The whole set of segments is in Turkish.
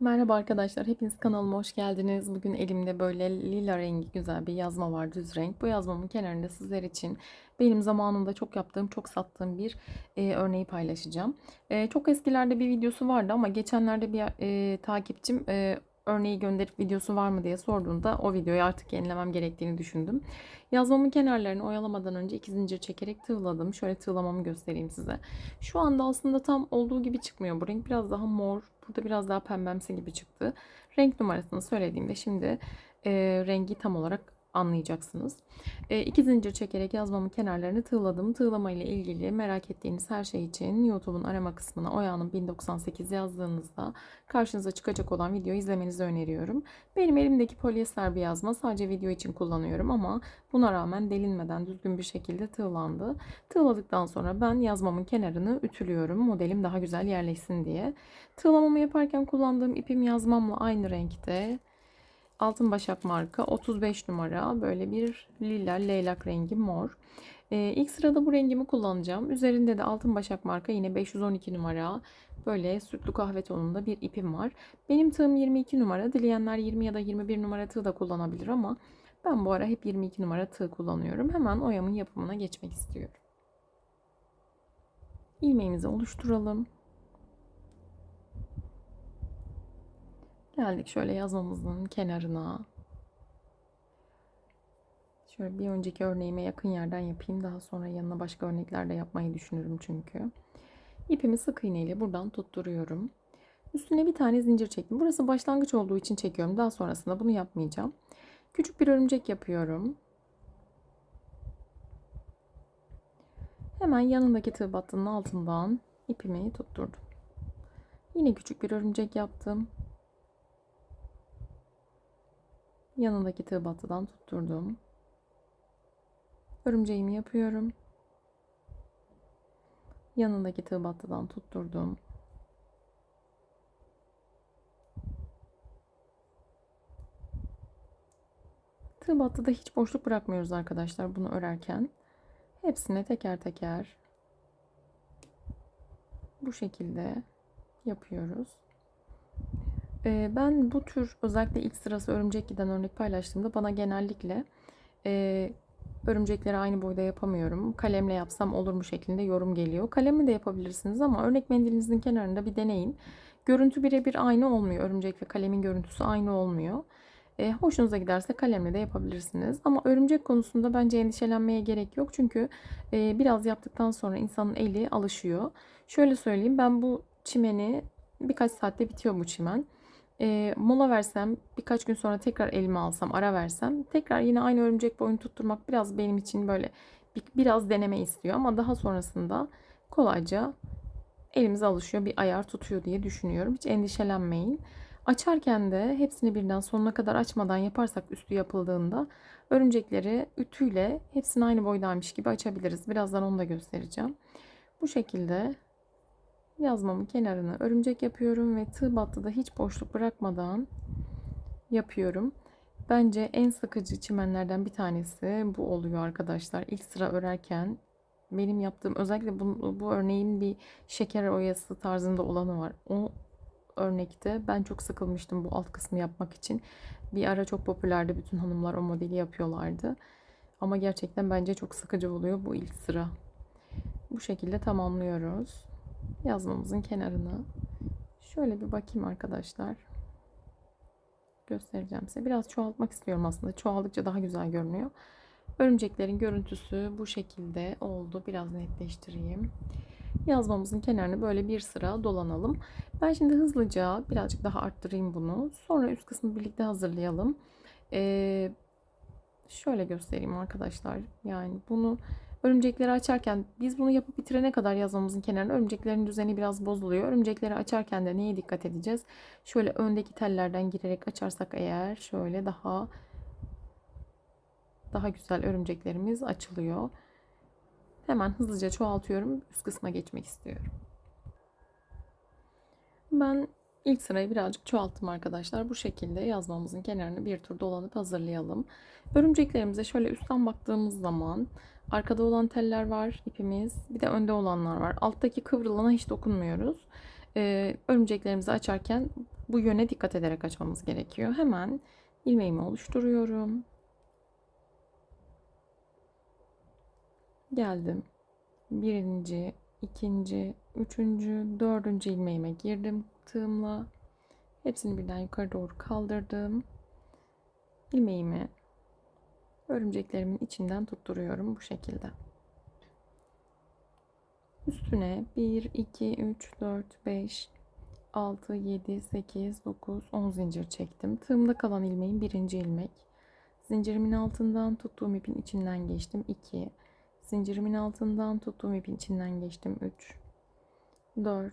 Merhaba arkadaşlar, hepiniz kanalıma hoş geldiniz. Bugün elimde böyle lila rengi güzel bir yazma var, düz renk. Bu yazmamın kenarında sizler için benim zamanında çok yaptığım, çok sattığım bir e, örneği paylaşacağım. E, çok eskilerde bir videosu vardı ama geçenlerde bir e, takipçim e, örneği gönderip videosu var mı diye sorduğunda o videoyu artık yenilemem gerektiğini düşündüm. Yazmamın kenarlarını oyalamadan önce iki zincir çekerek tığladım. Şöyle tığlamamı göstereyim size. Şu anda aslında tam olduğu gibi çıkmıyor. Bu renk biraz daha mor, burada biraz daha pembemsi gibi çıktı. Renk numarasını söylediğimde şimdi e, rengi tam olarak anlayacaksınız. E, iki zincir çekerek yazmamın kenarlarını tığladım. Tığlama ile ilgili merak ettiğiniz her şey için YouTube'un arama kısmına Oya'nın 1098 yazdığınızda karşınıza çıkacak olan videoyu izlemenizi öneriyorum. Benim elimdeki polyester bir yazma sadece video için kullanıyorum ama buna rağmen delinmeden düzgün bir şekilde tığlandı. Tığladıktan sonra ben yazmamın kenarını ütülüyorum. Modelim daha güzel yerleşsin diye. Tığlamamı yaparken kullandığım ipim yazmamla aynı renkte. Altın Başak marka 35 numara böyle bir lila leylak rengi mor. Ee, ilk sırada bu rengimi kullanacağım. Üzerinde de Altın Başak marka yine 512 numara böyle sütlü kahve tonunda bir ipim var. Benim tığım 22 numara. Dileyenler 20 ya da 21 numara tığ da kullanabilir ama ben bu ara hep 22 numara tığ kullanıyorum. Hemen oyamın yapımına geçmek istiyorum. İlmeğimizi oluşturalım. Geldik şöyle yazmamızın kenarına. Şöyle bir önceki örneğime yakın yerden yapayım. Daha sonra yanına başka örnekler de yapmayı düşünürüm çünkü. İpimi sık iğne ile buradan tutturuyorum. Üstüne bir tane zincir çektim. Burası başlangıç olduğu için çekiyorum. Daha sonrasında bunu yapmayacağım. Küçük bir örümcek yapıyorum. Hemen yanındaki tığ battının altından ipimi tutturdum. Yine küçük bir örümcek yaptım. Yanındaki tığ battıdan tutturdum. Örümceğimi yapıyorum. Yanındaki tığ battıdan tutturdum. Tığ battıda hiç boşluk bırakmıyoruz arkadaşlar bunu örerken. Hepsine teker teker bu şekilde yapıyoruz. Ben bu tür özellikle ilk sırası örümcek giden örnek paylaştığımda bana genellikle e, örümcekleri aynı boyda yapamıyorum. Kalemle yapsam olur mu şeklinde yorum geliyor. Kalemle de yapabilirsiniz ama örnek mendilinizin kenarında bir deneyin. Görüntü birebir aynı olmuyor. Örümcek ve kalemin görüntüsü aynı olmuyor. E, hoşunuza giderse kalemle de yapabilirsiniz. Ama örümcek konusunda bence endişelenmeye gerek yok. Çünkü e, biraz yaptıktan sonra insanın eli alışıyor. Şöyle söyleyeyim ben bu çimeni birkaç saatte bitiyor bu çimen e, mola versem birkaç gün sonra tekrar elime alsam ara versem tekrar yine aynı örümcek boyunu tutturmak biraz benim için böyle bir, biraz deneme istiyor ama daha sonrasında kolayca elimize alışıyor bir ayar tutuyor diye düşünüyorum. Hiç endişelenmeyin. Açarken de hepsini birden sonuna kadar açmadan yaparsak üstü yapıldığında örümcekleri ütüyle hepsini aynı boydaymış gibi açabiliriz. Birazdan onu da göstereceğim. Bu şekilde yazmamın kenarına örümcek yapıyorum ve tığ battıda hiç boşluk bırakmadan yapıyorum. Bence en sıkıcı çimenlerden bir tanesi bu oluyor arkadaşlar. İlk sıra örerken benim yaptığım özellikle bu, bu örneğin bir şeker oyası tarzında olanı var. O örnekte ben çok sıkılmıştım bu alt kısmı yapmak için. Bir ara çok popülerdi. Bütün hanımlar o modeli yapıyorlardı. Ama gerçekten bence çok sıkıcı oluyor bu ilk sıra. Bu şekilde tamamlıyoruz yazmamızın kenarını. Şöyle bir bakayım arkadaşlar. Göstereceğim size. Biraz çoğaltmak istiyorum aslında. Çoğaldıkça daha güzel görünüyor. Örümceklerin görüntüsü bu şekilde oldu. Biraz netleştireyim. Yazmamızın kenarını böyle bir sıra dolanalım. Ben şimdi hızlıca birazcık daha arttırayım bunu. Sonra üst kısmı birlikte hazırlayalım. Ee, şöyle göstereyim arkadaşlar. Yani bunu Örümcekleri açarken biz bunu yapıp bitirene kadar yazmamızın kenarına örümceklerin düzeni biraz bozuluyor. Örümcekleri açarken de neye dikkat edeceğiz? Şöyle öndeki tellerden girerek açarsak eğer şöyle daha daha güzel örümceklerimiz açılıyor. Hemen hızlıca çoğaltıyorum. Üst kısma geçmek istiyorum. Ben ilk sırayı birazcık çoğalttım arkadaşlar. Bu şekilde yazmamızın kenarını bir tur dolanıp hazırlayalım. Örümceklerimize şöyle üstten baktığımız zaman Arkada olan teller var ipimiz. Bir de önde olanlar var. Alttaki kıvrılana hiç dokunmuyoruz. Ee, örümceklerimizi açarken bu yöne dikkat ederek açmamız gerekiyor. Hemen ilmeğimi oluşturuyorum. Geldim. Birinci, ikinci, üçüncü, dördüncü ilmeğime girdim tığımla. Hepsini birden yukarı doğru kaldırdım. İlmeğimi örümceklerimin içinden tutturuyorum bu şekilde. Üstüne 1, 2, 3, 4, 5, 6, 7, 8, 9, 10 zincir çektim. Tığımda kalan ilmeğin birinci ilmek. Zincirimin altından tuttuğum ipin içinden geçtim. 2, zincirimin altından tuttuğum ipin içinden geçtim. 3, 4,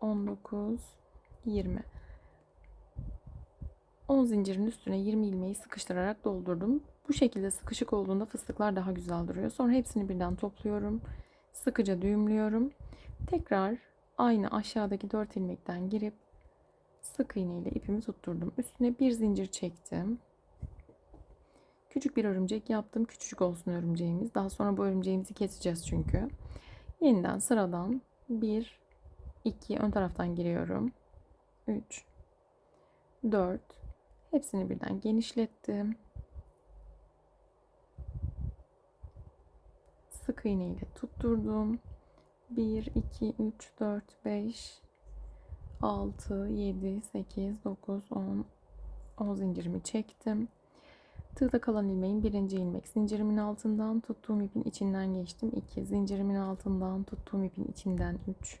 19, 20. 10 zincirin üstüne 20 ilmeği sıkıştırarak doldurdum. Bu şekilde sıkışık olduğunda fıstıklar daha güzel duruyor. Sonra hepsini birden topluyorum. Sıkıca düğümlüyorum. Tekrar aynı aşağıdaki 4 ilmekten girip sık iğne ile ipimi tutturdum. Üstüne bir zincir çektim. Küçük bir örümcek yaptım. Küçücük olsun örümceğimiz. Daha sonra bu örümceğimizi keseceğiz çünkü. Yeniden sıradan 1, 2 ön taraftan giriyorum. 3, 4, hepsini birden genişlettim. Sık iğne ile tutturdum. 1, 2, 3, 4, 5, 6, 7, 8, 9, 10, 10 zincirimi çektim. Tığda kalan ilmeğin birinci ilmek. Zincirimin altından tuttuğum ipin içinden geçtim. 2. Zincirimin altından tuttuğum ipin içinden 3.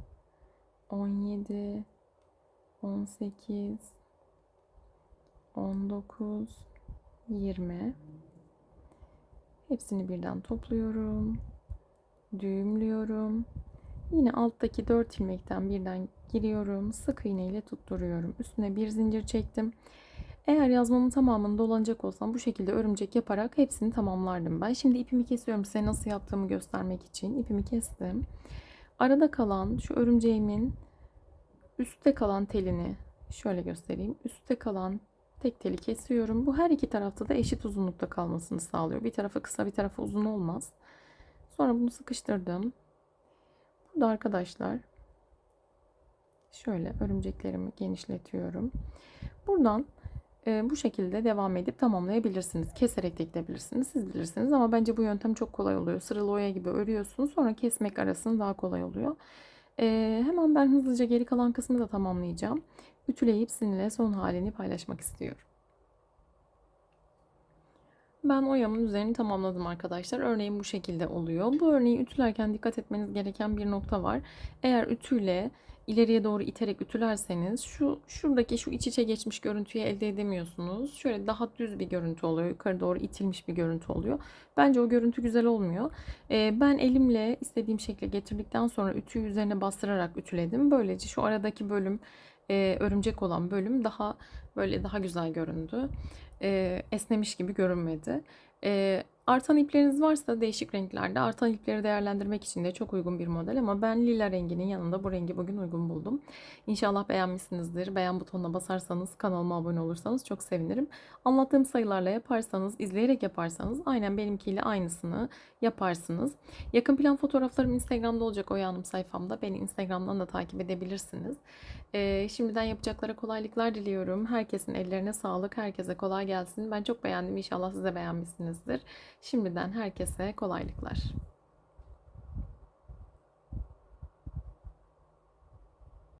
17 18 19 20 Hepsini birden topluyorum. Düğümlüyorum. Yine alttaki 4 ilmekten birden giriyorum. Sık iğne ile tutturuyorum. Üstüne bir zincir çektim. Eğer yazmamın tamamını dolanacak olsam bu şekilde örümcek yaparak hepsini tamamlardım ben. Şimdi ipimi kesiyorum size nasıl yaptığımı göstermek için. İpimi kestim. Arada kalan şu örümceğimin üstte kalan telini şöyle göstereyim. Üstte kalan tek teli kesiyorum. Bu her iki tarafta da eşit uzunlukta kalmasını sağlıyor. Bir tarafı kısa bir tarafı uzun olmaz. Sonra bunu sıkıştırdım. Burada arkadaşlar şöyle örümceklerimi genişletiyorum. Buradan e, bu şekilde devam edip tamamlayabilirsiniz. Keserek de gidebilirsiniz. Siz bilirsiniz ama bence bu yöntem çok kolay oluyor. Sıralı oya gibi örüyorsunuz. Sonra kesmek arasında daha kolay oluyor. E, hemen ben hızlıca geri kalan kısmı da tamamlayacağım. Ütüleyip sizinle son halini paylaşmak istiyorum. Ben oyamın üzerini tamamladım arkadaşlar. Örneğin bu şekilde oluyor. Bu örneği ütülerken dikkat etmeniz gereken bir nokta var. Eğer ütüyle ileriye doğru iterek ütülerseniz şu şuradaki şu iç içe geçmiş görüntüyü elde edemiyorsunuz. Şöyle daha düz bir görüntü oluyor. Yukarı doğru itilmiş bir görüntü oluyor. Bence o görüntü güzel olmuyor. Ee, ben elimle istediğim şekle getirdikten sonra ütüyü üzerine bastırarak ütüledim. Böylece şu aradaki bölüm e, örümcek olan bölüm daha böyle daha güzel göründü. E, esnemiş gibi görünmedi. E, artan ipleriniz varsa değişik renklerde artan ipleri değerlendirmek için de çok uygun bir model ama ben lila renginin yanında bu rengi bugün uygun buldum. İnşallah beğenmişsinizdir. Beğen butonuna basarsanız kanalıma abone olursanız çok sevinirim. Anlattığım sayılarla yaparsanız, izleyerek yaparsanız aynen benimkiyle aynısını yaparsınız. Yakın plan fotoğraflarım Instagram'da olacak o yanım sayfamda. Beni Instagram'dan da takip edebilirsiniz. Ee, şimdiden yapacaklara kolaylıklar diliyorum. Herkesin ellerine sağlık. Herkese kolay gelsin. Ben çok beğendim. İnşallah siz de beğenmişsinizdir. Şimdiden herkese kolaylıklar.